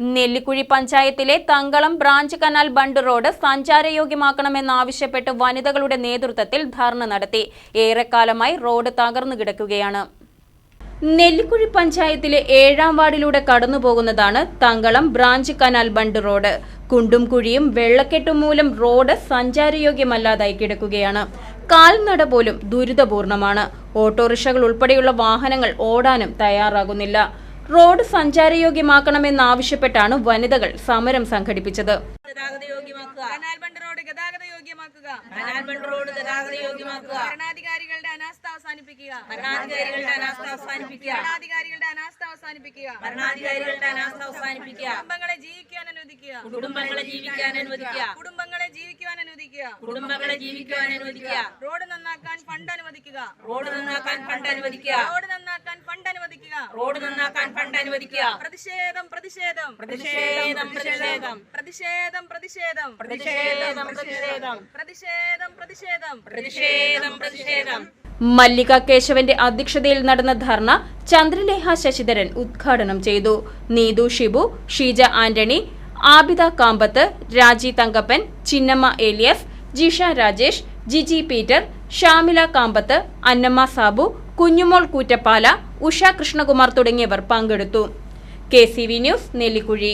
നെല്ലിക്കുഴി പഞ്ചായത്തിലെ Thankalam branch canal bund road സഞ്ചാരയോഗ്യമാക്കണമെന്നാവശ്യപ്പെട്ട് വനിതകളുടെ നേതൃത്വത്തിൽ ധർണ നടത്തി. ഏറെക്കാലമായി റോഡ് തകർന്നു കിടക്കുകയാണ്. നെല്ലിക്കുഴി പഞ്ചായത്തിലെ ഏഴാം വാർഡിലൂടെ കടന്നുപോകുന്നതാണ് Thankalam branch canal bund road. കുണ്ടും കുഴിയും വെള്ളക്കെട്ടും മൂലം റോഡ് സഞ്ചാരയോഗ്യമല്ലാതായി കിടക്കുകയാണ്. കാൽനട പോലും ദുരിതപൂർണമാണ്. ഓട്ടോറിക്ഷകൾ ഉൾപ്പെടെയുള്ള വാഹനങ്ങൾ ഓടാനും തയ്യാറാകുന്നില്ല. റോഡ് സഞ്ചാരയോഗ്യമാക്കണമെന്നാവശ്യപ്പെട്ടാണ് വനിതകൾ സമരം സംഘടിപ്പിച്ചത്. ഭരണാധികാരികളുടെ അനാസ്ഥ അവസാനിപ്പിക്കുക. ഭരണാധികാരികളുടെ അനാസ്ഥ അവസാനിപ്പിക്കുക. ഭരണാധികാരികളുടെ അനാസ്ഥ അവസാനിപ്പിക്കുക. ഭരണാധികാരികളുടെ അനാസ്ഥ അവസാനിപ്പിക്കുക. കുടുംബങ്ങളെ ജീവിക്കാൻ അനുവദിക്കുക. കുടുംബങ്ങളെ ജീവിക്കാൻ അനുവദിക്കുക. കുടുംബങ്ങളെ ജീവിക്കാൻ അനുവദിക്കുക. കുടുംബങ്ങളെ ജീവിക്കുവാൻ അനുവദിക്കുക. റോഡ് നന്നാക്കാൻ ഫണ്ട് അനുവദിക്കുക. റോഡ് നന്നാക്കാൻ ഫണ്ട് അനുവദിക്കുക. റോഡ് അനുവദിക്കുക റോഡ് നന്നാക്കാൻ ഫണ്ട് അനുവദിക്കുക. പ്രതിഷേധം പ്രതിഷേധം. പ്രതിഷേധം പ്രതിഷേധം. പ്രതിഷേധം പ്രതിഷേധം. പ്രതിഷേധം പ്രതിഷേധം. പ്രതിഷേധം പ്രതിഷേധം. പ്രതിഷേധം പ്രതിഷേധം. മല്ലിക കേശവന്റെ അധ്യക്ഷതയിൽ നടന്ന ധർണ ചന്ദ്രലേഖ ശശിധരൻ ഉദ്ഘാടനം ചെയ്തു. നീതു ഷിബു ഷീജ ആന്റണി ആബിദ കാമ്പത്ത് രാജി തങ്കപ്പൻ ചിന്നമ്മ എലിയഫ് ജിഷ രാജേഷ് ജിജി പീറ്റർ ഷാമില കാമ്പത്ത് അന്നമ്മ സാബു കുഞ്ഞുമോൾ കൂറ്റപ്പാല ഉഷ കൃഷ്ണകുമാർ തുടങ്ങിയവർ പങ്കെടുത്തു. K news Nellikuzhi.